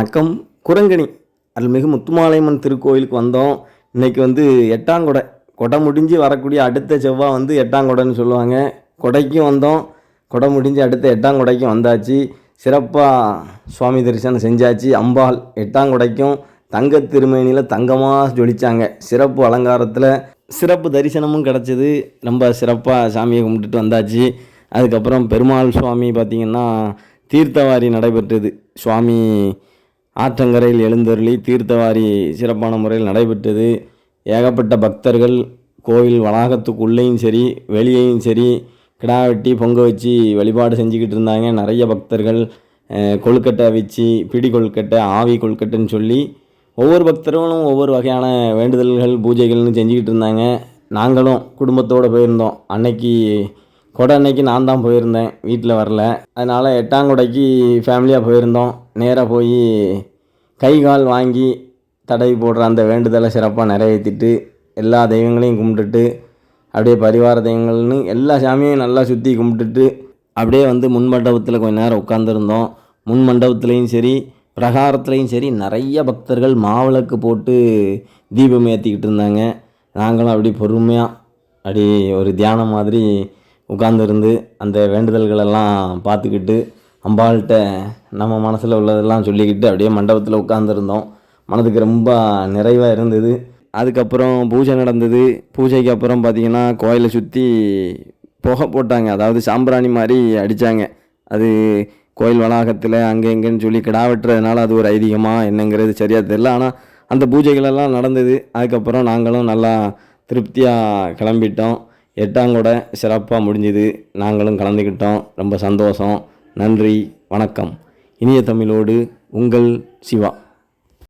வணக்கம். குரங்கணி. அருள்மிகு முத்துமாலையம்மன் திருக்கோயிலுக்கு வந்தோம். இன்னைக்கு வந்து எட்டாங்கொடை. கொடை முடிஞ்சு வரக்கூடிய அடுத்த செவ்வாய் வந்து எட்டாங்கொடைன்னு சொல்லுவாங்க. கொடைக்கும் வந்தோம். கொடை முடிஞ்சு அடுத்த எட்டாங்கொடைக்கும் வந்தாச்சு. சிறப்பாக சுவாமி தரிசனம் செஞ்சாச்சு. அம்பாள் எட்டாங்கொடைக்கும் தங்க திருமேனியில் தங்கமாக ஜொலித்தாங்க சிறப்பு அலங்காரத்தில் சிறப்பு தரிசனமும் கிடச்சிது. ரொம்ப சிறப்பாக சாமியை கும்பிட்டுட்டு வந்தாச்சு. அதுக்கப்புறம் பெருமாள் சுவாமி பார்த்திங்கன்னா தீர்த்தவாரி நடைபெற்றது. சுவாமி ஆற்றங்கரையில் எழுந்தருளி தீர்த்தவாரி சிறப்பான முறையில் நடைபெற்றது. ஏகப்பட்ட பக்தர்கள் கோவில் வளாகத்துக்குள்ளேயும் சரி வெளியேயும் சரி கிடா வெட்டி பொங்க வச்சு வழிபாடு செஞ்சுக்கிட்டு இருந்தாங்க. நிறைய பக்தர்கள் கொழுக்கட்டை வச்சு பிடி கொழுக்கட்டை ஆவி கொழுக்கட்டைன்னு சொல்லி ஒவ்வொரு பக்தர்களும் ஒவ்வொரு வகையான வேண்டுதல்கள் பூஜைகள்னு செஞ்சுக்கிட்டு இருந்தாங்க. நாங்களும் குடும்பத்தோடு போயிருந்தோம். அன்னைக்கு கொடை அன்னைக்கு நான் தான் போயிருந்தேன். வீட்டில் வரல. அதனால் எட்டாங்கொடைக்கு ஃபேமிலியாக போயிருந்தோம். நேராக போய் கை கால் வாங்கி தடவி போடுற அந்த வேண்டுதலை சிறப்பாக நிறைவேற்றிட்டு எல்லா தெய்வங்களையும் கும்பிட்டுட்டு அப்படியே பரிவார தெய்வங்கள்னு எல்லா சாமியும் நல்லா சுற்றி கும்பிட்டுட்டு அப்படியே வந்து முன் மண்டபத்தில் கொஞ்ச நேரம் உட்காந்துருந்தோம் முன் மண்டபத்துலேயும் சரி பிரகாரத்துலேயும் சரி நிறைய பக்தர்கள் மாவிளக்கு போட்டு தீபம் ஏற்றிக்கிட்டு இருந்தாங்க. நாங்களும் அப்படி பொறுமையாக அப்படி ஒரு தியானம் மாதிரி உட்காந்துருந்து அந்த வேண்டுதல்களெல்லாம் பார்த்துக்கிட்டு அம்பாள்கிட்ட நம்ம மனசில் உள்ளதெல்லாம் சொல்லிக்கிட்டு அப்படியே மண்டபத்தில் உட்காந்துருந்தோம் மனதுக்கு ரொம்ப நிறைவாக இருந்தது. அதுக்கப்புறம் பூஜை நடந்தது. பூஜைக்கு அப்புறம் பார்த்திங்கன்னா கோயிலை சுற்றி புகை போட்டாங்க. அதாவது சாம்பிராணி மாதிரி அடித்தாங்க அது கோயில் வளாகத்தில் அங்கே இங்கேன்னு சொல்லி கிடா வெட்டுறதுனால அது ஒரு ஐதீகமாக என்னங்கிறது சரியாக தெரியல. ஆனால் அந்த பூஜைகளெல்லாம் நடந்தது. அதுக்கப்புறம் நாங்களும் நல்லா திருப்தியாக கிளம்பிட்டோம். எட்டாங்கூட சிறப்பாக முடிஞ்சுது. நாங்களும் கலந்துக்கிட்டோம். ரொம்ப சந்தோஷம். நன்றி வணக்கம். இனிய தமிழோடு உங்கள் சிவா.